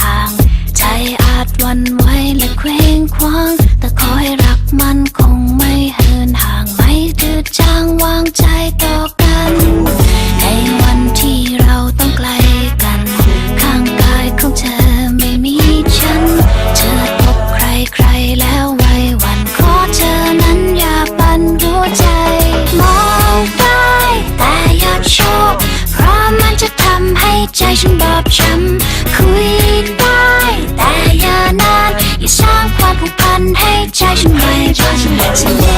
ห่าง ใจอาจวันไหวและเคว้งคว้าง แต่ขอให้รักมัน catch my